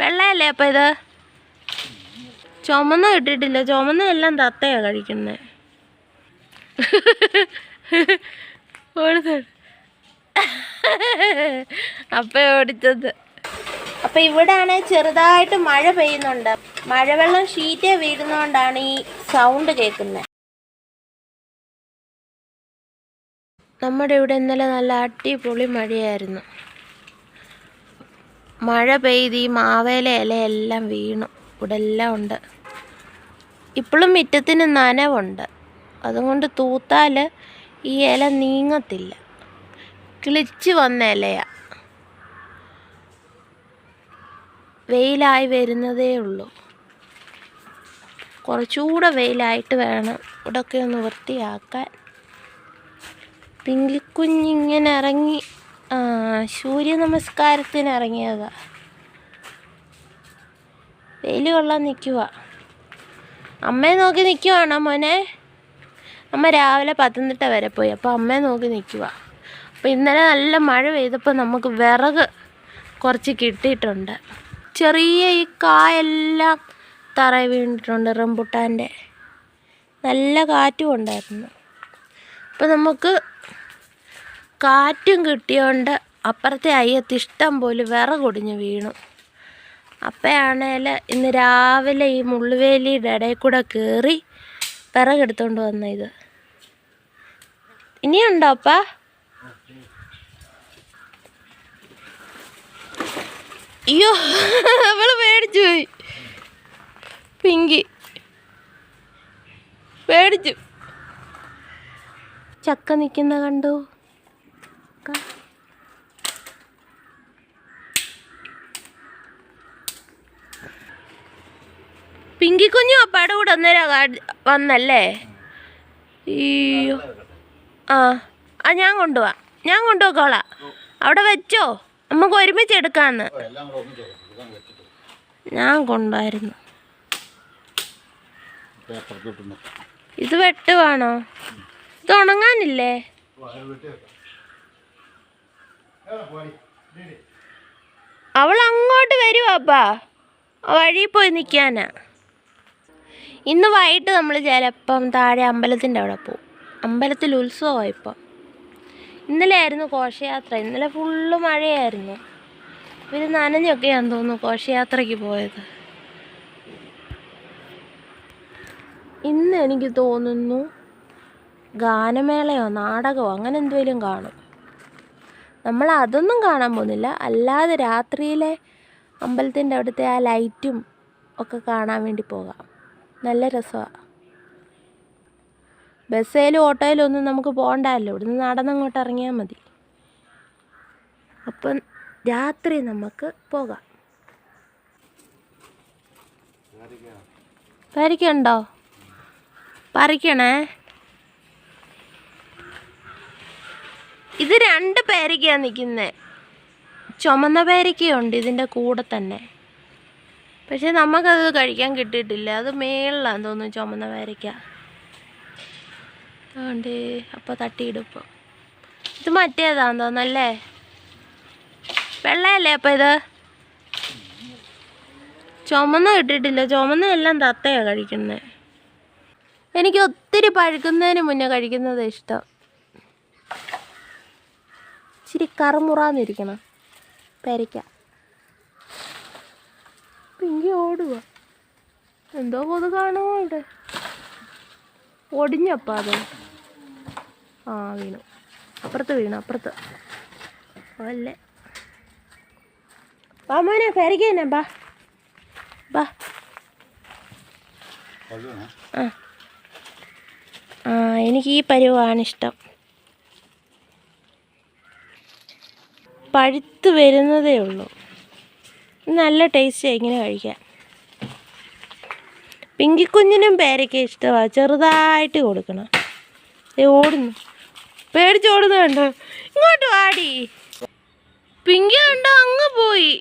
വെള്ളയല്ലേ അപ്പം ഇത്? ചുമന്ന കിട്ടിയിട്ടില്ല ചുമന്ന എല്ലാം തത്തയാണ് കഴിക്കുന്നത് അപ്പ ഓടിച്ചത്. അപ്പൊ ഇവിടാണ് ചെറുതായിട്ട് മഴ പെയ്യുന്നുണ്ട്. മഴവെള്ളം ഷീറ്റ് വീഴുന്നതുകൊണ്ടാണ് ഈ സൗണ്ട് കേൾക്കുന്നത് നമ്മുടെ ഇവിടെ ഇന്നലെ നല്ല അടിപൊളി മഴയായിരുന്നു. മഴ പെയ്ത് ഈ മാവേല ഇലയെല്ലാം വീണു. ഇവിടെ എല്ലാം ഉണ്ട്. ഇപ്പോഴും മുറ്റത്തിന് നനവുണ്ട്. അതുകൊണ്ട് തൂത്താൽ ഈ ഇല നീങ്ങത്തില്ല. കിളിച്ച് വന്ന ഇലയാ. വെയിലായി വരുന്നതേ ഉള്ളൂ. കുറച്ചുകൂടെ വെയിലായിട്ട് വേണം ഇവിടെയൊക്കെ ഒന്ന് വൃത്തിയാക്കാൻ. പിങ്കിക്കുഞ്ഞിങ്ങനെ ഇറങ്ങി സൂര്യ നമസ്കാരത്തിന് ഇറങ്ങിയതാ. വെയിൽ കൊള്ളാൻ നിൽക്കുക അമ്മയെ നോക്കി നിൽക്കുവാണോ മോനെ? അമ്മ രാവിലെ പത്തനംതിട്ട വരെ പോയി. അപ്പോൾ അമ്മയെ നോക്കി നിൽക്കുക അപ്പോൾ ഇന്നലെ നല്ല മഴ പെയ്തപ്പോൾ നമുക്ക് വിറക് കുറച്ച് കിട്ടിയിട്ടുണ്ട്. ചെറിയ ഈ കായെല്ലാം തറ വീണിട്ടുണ്ട് റംബുട്ടാന്റെ. നല്ല കാറ്റും ഉണ്ടായിരുന്നു. അപ്പോൾ നമുക്ക് കാറ്റും കിട്ടിയോണ്ട് അപ്പുറത്തെ അയ്യത്ത് ഇഷ്ടം പോലെ വിറകൊടിഞ്ഞ് വീണു. അപ്പയാണേൽ ഇന്ന് രാവിലെ ഈ മുള്ളുവേലിയുടെ ഇടയിൽ കൂടെ കയറി വിറകെടുത്തോണ്ട് വന്ന ഇത്. ഇനിയുണ്ടോ അപ്പ? അയ്യോ അവൾ പേടിച്ചു പോയി. പിങ്കി. പേടിച്ചു. ചക്ക നിൽക്കുന്ന കണ്ടു? ക- പിങ്കി കുഞ്ഞു അപ്പാടെ കൂടെ അന്നേരം വന്നല്ലേ? അയ്യോ. ആ ആ ഞാൻ കൊണ്ടുപോവാ ഞാൻ കൊണ്ടുപോക്കോളാം അവിടെ വെച്ചോ. നമുക്ക് ഒരുമിച്ച് എടുക്കാന്ന്. ഞാൻ കൊണ്ടുവായിരുന്നു. ഇത് വെട്ടുവാണോ? ഇത് ഉണങ്ങാനില്ലേ? അവൾ അങ്ങോട്ട് വരുവാപ്പാ വഴി പോയി നിൽക്കാനാ ഇന്ന് വൈകിട്ട് നമ്മൾ ചിലപ്പം താഴെ അമ്പലത്തിന്റെ അവിടെ പോകും അമ്പലത്തിൽ ഉത്സവമാണ് ഇപ്പം ഇന്നലെ ആയിരുന്നു ഘോഷയാത്ര. ഇന്നലെ ഫുള്ള് മഴയായിരുന്നു. ഇവർ നനഞ്ഞൊക്കെയാന്ന് തോന്നുന്നു ഘോഷയാത്രയ്ക്ക് പോയത്. ഇന്ന് എനിക്ക് തോന്നുന്നു ഗാനമേളയോ നാടകമോ അങ്ങനെ എന്തെങ്കിലും കാണും. നമ്മൾ അതൊന്നും കാണാൻ പോകുന്നില്ല. അല്ലാതെ രാത്രിയിലെ അമ്പലത്തിന്റെ അവിടുത്തെ ആ ലൈറ്റും ഒക്കെ കാണാൻ വേണ്ടി പോകാം. നല്ല രസമാണ് ബസ്സിലും ഓട്ടോയിലും ഒന്നും നമുക്ക് പോകണ്ടല്ലോ. ഇവിടുന്ന് നടന്നങ്ങോട്ട് ഇറങ്ങിയാൽ മതി. അപ്പം രാത്രി നമുക്ക് പോകാം. പരിക്കുണ്ടോ? പറിക്കണേ ഇത് രണ്ട് പേരയ്ക്കാണ് നിൽക്കുന്നത് ചുമന്ന പേരയ്ക്കയുണ്ട് ഇതിന്റെ കൂടെ തന്നെ. പക്ഷെ നമുക്കത് കഴിക്കാൻ കിട്ടിയിട്ടില്ല. അത് മേളിലാന്ന് തോന്നുന്നു ചുമന്ന പേരക്ക. അതുകൊണ്ട് അപ്പോൾ തട്ടിയിടുപ്പം ഇത് മറ്റേതാന്ന് തോന്നല്ലേ വെള്ളയല്ലേ അപ്പോൾ ഇത്? ചുമന്ന കിട്ടിയിട്ടില്ല. ചുമന്ന എല്ലാം തത്തയാണ് കഴിക്കുന്നത് എനിക്ക് ഒത്തിരി പഴുക്കുന്നതിന് മുന്നേ കഴിക്കുന്നത് ഇഷ്ടം. ഇച്ചിരി കറുമുറാന്നിരിക്കണം. പെരയ്ക്ക. പിങ്കി ഓടുക എന്തോ കൊതുകാണോ ഇവിടെ ഒടിഞ്ഞപ്പാ അത്. ആ വീണു. അപ്പുറത്ത് വീണു അപ്പുറത്ത്. അല്ലേ. വാ മോനെ പേരയ്ക്ക തന്നെ ബാ. ബാ. ആ. എനിക്ക് ഈ പരിവാണ് ഇഷ്ടം പഴുത്ത് വരുന്നതേ ഉള്ളൂ. നല്ല ടേസ്റ്റ് ഇങ്ങനെ കഴിക്കാൻ. പിങ്കിക്കുഞ്ഞിനും പേരയ്ക്ക ഇഷ്ടമാണ് ചെറുതായിട്ട് കൊടുക്കണം. ഓടുന്നു. പേടിച്ച് ഓടുന്നു കണ്ടോ? ഇങ്ങോട്ട് വാടി. പിങ്കി കണ്ടോ? അങ്ങ് പോയി.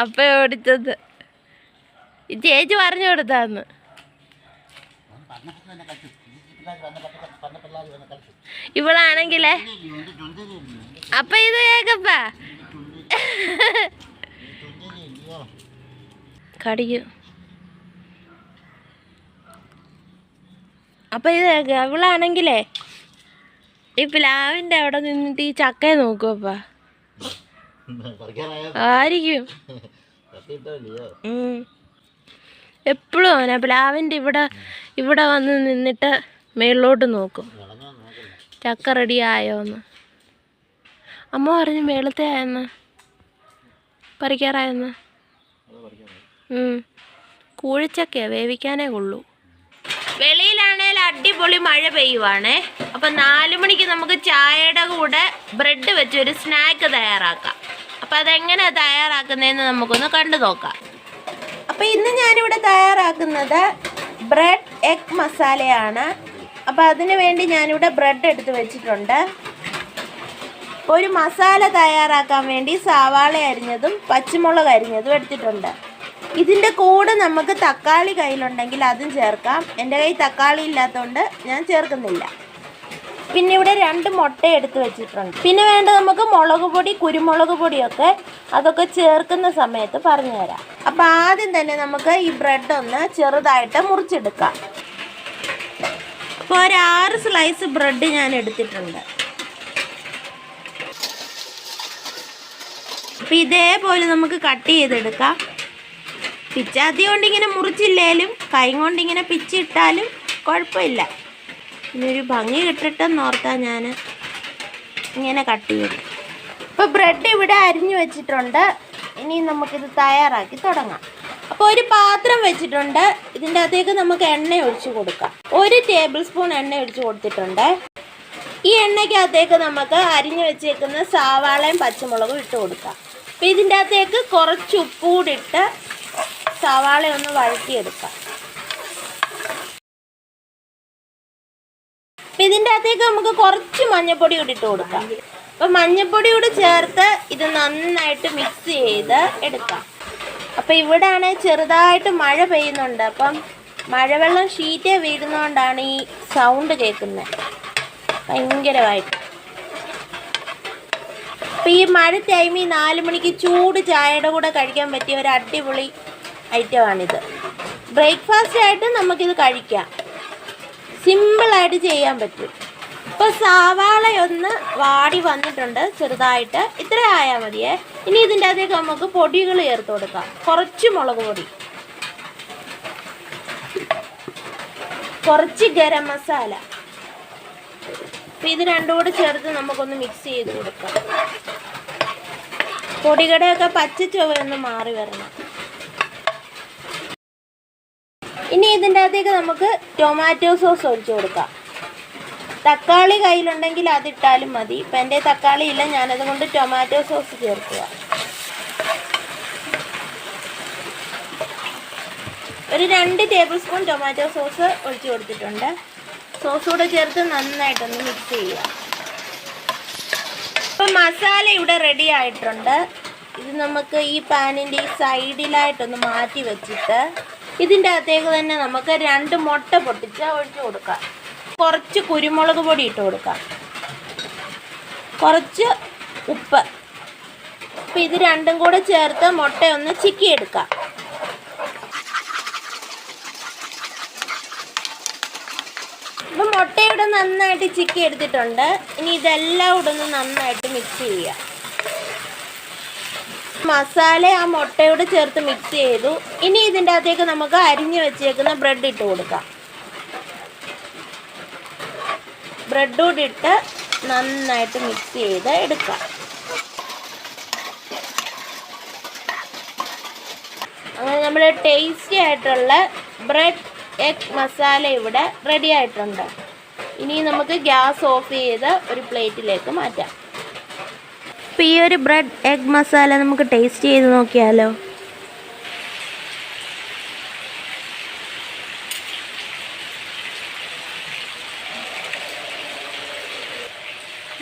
അപ്പ ഓടിച്ചത്. ചേച്ചി പറഞ്ഞു കൊടുത്താന്ന്. ഇവളാണെങ്കിലേ. അപ്പൊ ഇത് കേക്കപ്പ. കടിക്കും. അപ്പൊ ഇത് കേക്ക അവളാണെങ്കിലേ. ഈ പ്ലാവിന്റെ അവിടെ നിന്നിട്ട് ഈ ചക്കയെ നോക്കുവപ്പ. ആയിരിക്കും. എപ്പോഴും അവനെ. പ്ലാവിന്റെ ഇവിടെ ഇവിടെ വന്ന് നിന്നിട്ട് മേളിലോട്ട് നോക്കും. ചക്ക റെഡി ആയോന്ന്. അമ്മ പറഞ്ഞു മേളത്തെ ആയെന്ന്. പറിക്കാറായെന്ന്. അത് പറിക്കാനായി ഉം. കൂഴിച്ചക്കയാ വേവിക്കാനേ കൊള്ളൂ. വെളിയിലാണേൽ അടിപൊളി മഴ പെയ്യുവാണേ. അപ്പം നാല് മണിക്ക് നമുക്ക് ചായയുടെ കൂടെ ബ്രെഡ് വെച്ച് ഒരു സ്നാക്ക് തയ്യാറാക്കാം. അപ്പം അതെങ്ങനെ തയ്യാറാക്കുന്നതെന്ന് നമുക്കൊന്ന് കണ്ടു നോക്കാം. അപ്പം ഇന്ന് ഞാനിവിടെ തയ്യാറാക്കുന്നത് ബ്രെഡ് എഗ് മസാലയാണ്. അപ്പം അതിന് വേണ്ടി ഞാനിവിടെ ബ്രെഡ് എടുത്ത് വെച്ചിട്ടുണ്ട്. ഒരു മസാല തയ്യാറാക്കാൻ വേണ്ടി സവാള അരിഞ്ഞതും പച്ചമുളക് അരിഞ്ഞതും എടുത്തിട്ടുണ്ട്. ഇതിന്റെ കൂടെ നമുക്ക് തക്കാളി കയ്യിലുണ്ടെങ്കിൽ അതും ചേർക്കാം. എന്റെ കയ്യിൽ തക്കാളി ഇല്ലാത്തതുകൊണ്ട് ഞാൻ ചേർക്കുന്നില്ല. പിന്നെ ഇവിടെ രണ്ട് മുട്ട എടുത്ത് വെച്ചിട്ടുണ്ട്. പിന്നെ വേണ്ട നമുക്ക് മുളക് പൊടി കുരുമുളക് പൊടിയൊക്കെ അതൊക്കെ ചേർക്കുന്ന സമയത്ത് പറഞ്ഞു തരാം അപ്പം ആദ്യം തന്നെ നമുക്ക് ഈ ബ്രെഡ് ഒന്ന് ചെറുതായിട്ട് മുറിച്ചെടുക്കാം. ഇപ്പോൾ ഒരു ആറ് സ്ലൈസ് ബ്രെഡ് ഞാൻ എടുത്തിട്ടുണ്ട്. അപ്പം ഇതേപോലെ നമുക്ക് കട്ട് ചെയ്തെടുക്കാം. പിച്ചാത്തി കൊണ്ട് ഇങ്ങനെ മുറിച്ചില്ലേലും കൈ കൊണ്ട് ഇങ്ങനെ പിച്ചിട്ടാലും കുഴപ്പമില്ല. ഇനിയൊരു ഭംഗി കിട്ടിട്ടെന്ന് ഓർത്താ ഞാൻ ഇങ്ങനെ കട്ട് ചെയ്തു. ഇപ്പോൾ ബ്രെഡ് ഇവിടെ അരിഞ്ഞു വെച്ചിട്ടുണ്ട്. ഇനി നമുക്കിത് തയ്യാറാക്കി തുടങ്ങാം. അപ്പോൾ ഒരു പാത്രം വെച്ചിട്ടുണ്ട്. ഇതിന്റെ അകത്തേക്ക് നമുക്ക് എണ്ണ ഒഴിച്ച് കൊടുക്കാം. ഒരു ടേബിൾ സ്പൂൺ എണ്ണ ഒഴിച്ച് കൊടുത്തിട്ടുണ്ട്. ഈ എണ്ണയ്ക്കകത്തേക്ക് നമുക്ക് അരിഞ്ഞു വെച്ചേക്കുന്ന സവാളയും പച്ചമുളകും ഇട്ട് കൊടുക്കാം. അപ്പം ഇതിന്റെ അകത്തേക്ക് കുറച്ച് ഉപ്പ് കൂടി ഇട്ട് സവാള ഒന്ന് വഴറ്റിയെടുക്കാം. ഇതിന്റെ അകത്തേക്ക് നമുക്ക് കുറച്ച് മഞ്ഞപ്പൊടി കൂടി ഇട്ട് കൊടുക്കാം. അപ്പം മഞ്ഞപ്പൊടി കൂടി ചേർത്ത് ഇത് നന്നായിട്ട് മിക്സ് ചെയ്ത് എടുക്കാം. അപ്പം ഇവിടെയാണ് ചെറുതായിട്ട് മഴ പെയ്യുന്നുണ്ട്. അപ്പം മഴവെള്ളം ഷീറ്റേ വീഴുന്നതുകൊണ്ടാണ് ഈ സൗണ്ട് കേൾക്കുന്നത് ഭയങ്കരമായിട്ട്. അപ്പം ഈ മഴ ടൈമിൽ നാല് മണിക്ക് ചൂട് ചായയുടെ കൂടെ കഴിക്കാൻ പറ്റിയ ഒരു അടിപൊളി ഐറ്റമാണിത് ബ്രേക്ക്ഫാസ്റ്റ് ആയിട്ട് നമുക്കിത് കഴിക്കാം. സിമ്പിളായിട്ട് ചെയ്യാൻ പറ്റും. ഇപ്പോൾ സവാളയൊന്ന് വാടി വന്നിട്ടുണ്ട് ചെറുതായിട്ട്. ഇത്ര ആയാൽ മതിയേ. ഇനി ഇതിന്റെ അകത്തേക്ക് നമുക്ക് പൊടികൾ ചേർത്ത് കൊടുക്കാം. കുറച്ച് മുളക് പൊടി. കുറച്ച് ഗരം മസാല. ഇത് രണ്ടും കൂടെ ചേർത്ത് നമുക്കൊന്ന് മിക്സ് ചെയ്ത് കൊടുക്കാം. പൊടികടയൊക്കെ പച്ച ചുവയൊന്ന് മാറി വരണം. ഇനി ഇതിന്റെ അകത്തേക്ക് നമുക്ക് ടൊമാറ്റോ സോസ് ഒഴിച്ചു കൊടുക്കാം. തക്കാളി കയ്യിലുണ്ടെങ്കിൽ അതിട്ടാലും മതി. ഇപ്പം എന്റെ തക്കാളി ഇല്ല ഞാനത് കൊണ്ട് ടൊമാറ്റോ സോസ് ചേർക്കുക. ഒരു രണ്ട് ടേബിൾ സ്പൂൺ ടൊമാറ്റോ സോസ് ഒഴിച്ചു കൊടുത്തിട്ടുണ്ട്. സോസ് കൂടെ ചേർത്ത് നന്നായിട്ടൊന്ന് മിക്സ് ചെയ്യുക. ഇപ്പം മസാല ഇവിടെ റെഡി ആയിട്ടുണ്ട്. ഇത് നമുക്ക് ഈ പാനിന്റെ ഈ സൈഡിലായിട്ടൊന്ന് മാറ്റി വെച്ചിട്ട് ഇതിന്റെ അകത്തേക്ക് തന്നെ നമുക്ക് രണ്ട് മുട്ട പൊട്ടിച്ച് ഒഴിച്ചു കൊടുക്കാം. കുറച്ച് കുരുമുളക് പൊടി ഇട്ട് കൊടുക്കാം. കുറച്ച് ഉപ്പ്. അപ്പം ഇത് രണ്ടും കൂടെ ചേർത്ത് മുട്ട ഒന്ന് ചിക്കിയെടുക്കാം. ഇപ്പം മുട്ട നന്നായിട്ട് ചിക്കി എടുത്തിട്ടുണ്ട് ഇനി ഇതെല്ലാം കൂടെ ഒന്ന് നന്നായിട്ട് മിക്സ് ചെയ്യുക. മസാല ആ മുട്ടയോട് ചേർത്ത് മിക്സ് ചെയ്തു. ഇനി ഇതിന്റെ അകത്തേക്ക് നമുക്ക് അരിഞ്ഞു വെച്ചേക്കുന്ന ബ്രെഡ് ഇട്ട് കൊടുക്കാം. ബ്രെഡ് കൂടി ഇട്ട് നന്നായിട്ട് മിക്സ് ചെയ്ത് എടുക്കാം. അങ്ങനെ നമ്മുടെ ടേസ്റ്റി ആയിട്ടുള്ള ബ്രെഡ് എഗ് മസാല ഇവിടെ റെഡി ആയിട്ടുണ്ട്. ഇനി നമുക്ക് ഗ്യാസ് ഓഫ് ചെയ്ത് ഒരു പ്ലേറ്റിലേക്ക് മാറ്റാം. അപ്പോൾ ഈ ഒരു ബ്രെഡ് എഗ് മസാല നമുക്ക് ടേസ്റ്റ് ചെയ്ത് നോക്കിയാലോ?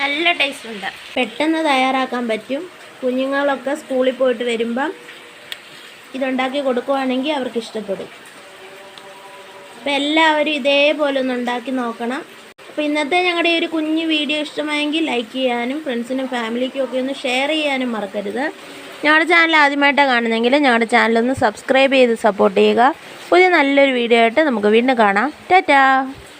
നല്ല ടേസ്റ്റ് ഉണ്ട്. പെട്ടെന്ന് തയ്യാറാക്കാൻ പറ്റും. കുഞ്ഞുങ്ങളൊക്കെ സ്കൂളിൽ പോയിട്ട് വരുമ്പം ഇതുണ്ടാക്കി കൊടുക്കുവാണെങ്കിൽ അവർക്ക് ഇഷ്ടപ്പെടും. അപ്പം എല്ലാവരും ഇതേപോലെ ഒന്ന് ഉണ്ടാക്കി നോക്കണം. അപ്പോൾ ഇന്നത്തെ ഞങ്ങളുടെ ഒരു കുഞ്ഞു വീഡിയോ ഇഷ്ടമായെങ്കിൽ ലൈക്ക് ചെയ്യാനും ഫ്രണ്ട്സിനും ഫാമിലിക്കും ഒക്കെ ഒന്ന് ഷെയർ ചെയ്യാനും മറക്കരുത്. ഞങ്ങളുടെ ചാനൽ ആദ്യമായിട്ടാണ് കാണുന്നതെങ്കിൽ ഞങ്ങളുടെ ചാനലൊന്ന് സബ്സ്ക്രൈബ് ചെയ്ത് സപ്പോർട്ട് ചെയ്യുക. പുതിയ നല്ലൊരു വീഡിയോ ആയിട്ട് നമുക്ക് വീണ്ടും കാണാം. ടാറ്റാ!